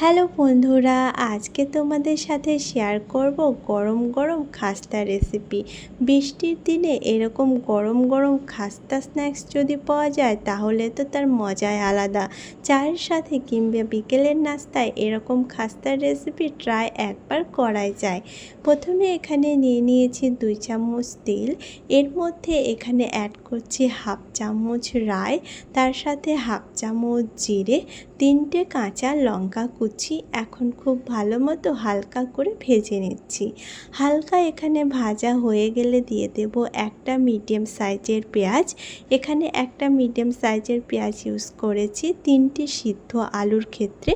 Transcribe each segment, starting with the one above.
Hello বন্ধুরা, আজকে তোমাদের সাথে শেয়ার করব গরম গরম খাস্তা রেসিপি বৃষ্টির দিনে এরকম গরম গরম খাস্তা স্ন্যাক্স যদি পাওয়া যায়, তাহলে তো তার মজাই আলাদা। চায়ের সাথে কিংবা বিকেলের নাস্তায় এরকম খাস্তার রেসিপি ট্রাই একবার করাই যায়। প্রথমে এখানে নিয়ে নিয়েছি দুই চামচ তেল, এর মধ্যে এখানে অ্যাড করছি হাফ চামচ রায়, তার সাথে হাফ চামচ জিরে, তিনটে কাঁচা লঙ্কা কুচি এখন খুব ভালো মতো হালকা করে ভেজে নিচ্ছি। হালকা এখানে ভাজা হয়ে গেলে দিয়ে দেব একটা মিডিয়াম সাইজের পেঁয়াজ। এখানে একটা মিডিয়াম সাইজের পেঁয়াজ ইউজ করেছি, তিনটি সিদ্ধ আলুর ক্ষেত্রে।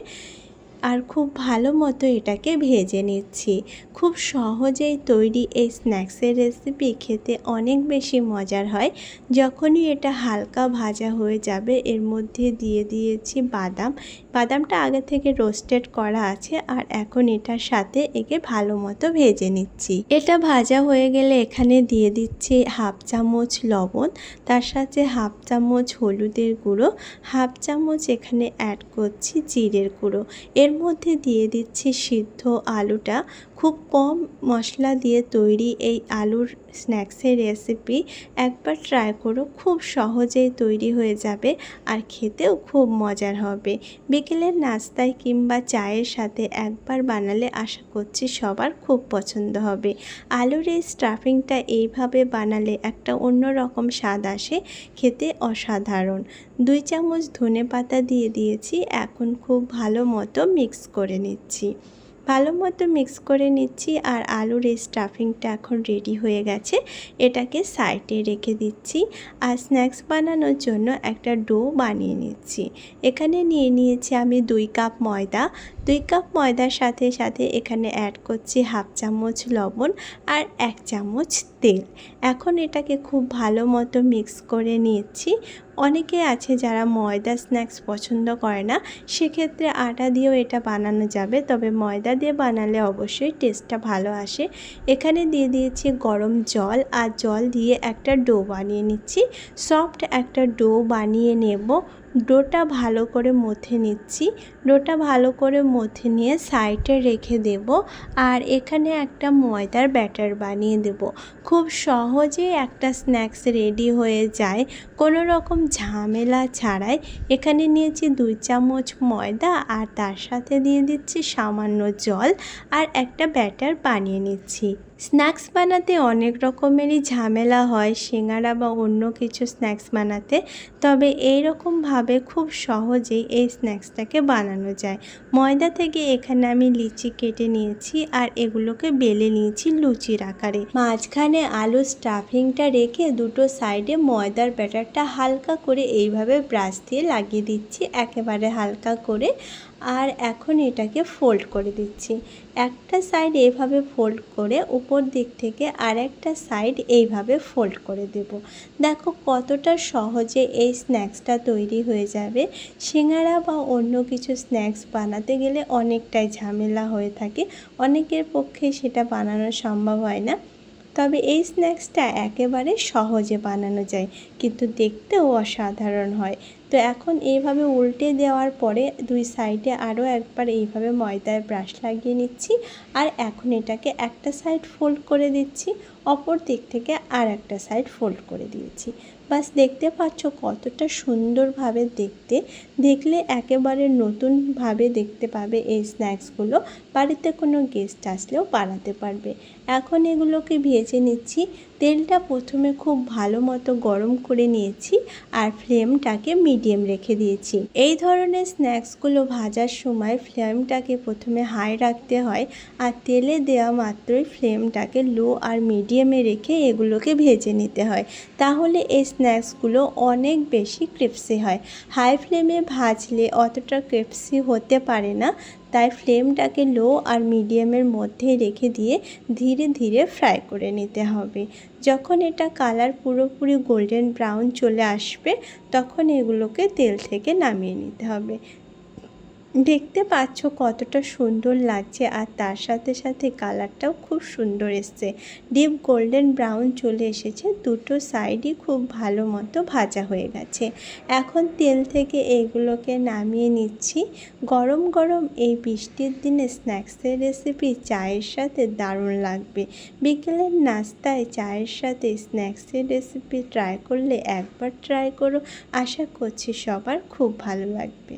আর খুব ভালো মতো এটাকে ভেজে নিচ্ছি। খুব সহজেই তৈরি এই স্ন্যাক্সের রেসিপি খেতে অনেক বেশি মজার হয়। যখনই এটা হালকা ভাজা হয়ে যাবে, এর মধ্যে দিয়ে দিয়েছি বাদাম। বাদামটা আগে থেকে রোস্টেড করা আছে আর এখন এটার সাথে একে ভালো মতো ভেজে নিচ্ছি। এটা ভাজা হয়ে গেলে এখানে দিয়ে দিচ্ছি হাফ চামচ লবণ, তার সাথে হাফ চামচ হলুদের গুঁড়ো, হাফ চামচ এখানে অ্যাড করছি জিরের গুঁড়ো। এর মধ্যে দিয়ে দিচ্ছি সিদ্ধ আলুটা খুব কম মশলা দিয়ে তৈরি এই আলুর স্ন্যাক্সের রেসিপি একবার ট্রাই করো, খুব সহজেই তৈরি হয়ে যাবে আর খেতেও খুব মজার হবে। বিকেলের নাস্তায় কিংবা চায়ের সাথে একবার বানালে আশা করছি সবার খুব পছন্দ হবে। আলুর এই স্টাফিংটা এইভাবে বানালে একটা অন্য রকম স্বাদ আসে, খেতে অসাধারণ। দুই চামচ ধনে পাতা দিয়ে দিয়েছি, এখন খুব ভালো মতো মিক্স করে নিচ্ছি। ভালো মতো মিক্স করে নিচ্ছি আর আলুর এই স্টাফিংটা এখন রেডি হয়ে গেছে। এটাকে সাইডে রেখে দিচ্ছি আর স্ন্যাক্স বানানোর জন্য একটা ডো বানিয়ে নিচ্ছি। এখানে নিয়ে নিয়েছি আমি দুই কাপ ময়দা দুই কাপ ময়দার সাথে সাথে এখানে অ্যাড করছি হাফ চামচ লবণ আর এক চামচ তেল। এখন এটাকে খুব ভালো মতো মিক্স করে নিচ্ছি অনেকে আছে যারা ময়দা স্ন্যাক্স পছন্দ করে না, সেক্ষেত্রে আটা দিয়েও এটা বানানো যাবে। তবে ময়দা দিয়ে বানালে অবশ্যই টেস্টটা ভালো আসে। এখানে দিয়ে দিয়েছি গরম জল আর জল দিয়ে একটা ডো বানিয়ে নিচ্ছি। সফট একটা ডো বানিয়ে নেব। ডোটা ভালো করে মথে নিচ্ছি। ডোটা ভালো করে মথে নিয়ে সাইডে রেখে দেব আর এখানে একটা ময়দার ব্যাটার বানিয়ে দেব। খুব সহজে একটা স্ন্যাক্স রেডি হয়ে যায়। কোনো রকম ঝামেলা ছাড়াই এখানে নিয়েছি দুই চামচ ময়দা আর তার সাথে দিয়ে দিচ্ছি সামান্য জল আর একটা ব্যাটার বানিয়ে নিচ্ছি। স্ন্যাক্স বানাতে অনেক রকমেরই ঝামেলা হয়, সিঙ্গারা বা অন্য কিছু স্ন্যাক্স বানাতে। তবে এই রকমভাবে খুব সহজেই এই স্ন্যাক্সটাকে বানানো যায়। ময়দা থেকে এখানে আমি লিচি কেটে নিয়েছি আর এগুলোকে বেলে নিয়েছি লুচির আকারে। মাঝখানে আলু স্টাফিংটা রেখে দুটো সাইডে ময়দার ব্যাটারটা হালকা করে এইভাবে ব্রাশ দিয়ে লাগিয়ে দিচ্ছি, একেবারে হালকা করে। আর এখন এটাকে ফোল্ড করে দিচ্ছি। একটা সাইড এভাবে ফোল্ড করে উপর দিক থেকে আরেকটা সাইড এইভাবে ফোল্ড করে দেব। দেখো কতটা সহজে এই স্ন্যাক্সটা তৈরি হয়ে যাবে। সিঙ্গারা বা অন্য কিছু স্ন্যাক্স বানাতে গেলে অনেকটাই ঝামেলা হয়ে থাকে। অনেকের পক্ষে সেটা বানানো সম্ভব হয় না। তবে এই স্ন্যাক্সটা একেবারে সহজে বানানো যায়, কিন্তু দেখতেও অসাধারণ হয়। তো এখন এইভাবে উল্টে দেওয়ার পরে দুই সাইডে আরও একবার এইভাবে ময়দায় ব্রাশ লাগিয়ে নিচ্ছি আর এখন এটাকে একটা সাইড ফোল্ড করে দিচ্ছি, অপর দিক থেকে আর একটা সাইড ফোল্ড করে দিয়েছি। বাস দেখতে পাচ্ছ কতটা সুন্দরভাবে দেখতে। দেখলে একেবারে নতুনভাবে দেখতে পাবে এই স্ন্যাক্সগুলো। বাড়িতে কোনো গেস্ট আসলেও বানাতে পারবে। এখন এগুলোকে ভেজে নিচ্ছি। তেলটা প্রথমে খুব ভালো মতো গরম করে নিয়েছি আর ফ্লেমটাকে মিডিয়াম রেখে দিয়েছি। এই ধরনের স্ন্যাক্সগুলো ভাজার সময় ফ্লেমটাকে প্রথমে হাই রাখতে হয় আর তেলে দেওয়া মাত্রই ফ্লেমটাকে লো আর মিডিয়ামে রেখে এগুলোকে ভেজে নিতে হয়। তাহলে এই স্ন্যাক্সগুলো অনেক বেশি ক্রিপসি হয়। হাই ফ্লেমে ভাজলে অতটা ক্রিপসি হতে পারে না তাই ফ্লেমটাকে লো আর মিডিয়ামের মধ্যে রেখে দিয়ে ধীরে ধীরে ফ্রাই করে নিতে হবে। যখন এটা কালার পুরোপুরি গোল্ডেন ব্রাউন চলে আসবে, তখন এগুলোকে তেল থেকে নামিয়ে নিতে হবে। দেখতে পাচ্ছ কতটা সুন্দর লাগছে আর তার সাথে সাথে কালারটাও খুব সুন্দর এসছে। ডিপ গোল্ডেন ব্রাউন চলে এসেছে, দুটো সাইডই খুব ভালো মতো ভাজা হয়ে গেছে। এখন তেল থেকে এগুলোকে নামিয়ে নিচ্ছি। গরম গরম এই বৃষ্টির দিনে স্ন্যাক্সের রেসিপি চায়ের সাথে দারুণ লাগবে। বিকেলের নাস্তায় চায়ের সাথে স্ন্যাক্সের রেসিপি ট্রাই করলে একবার ট্রাই করো। আশা করছি সবার খুব ভালো লাগবে।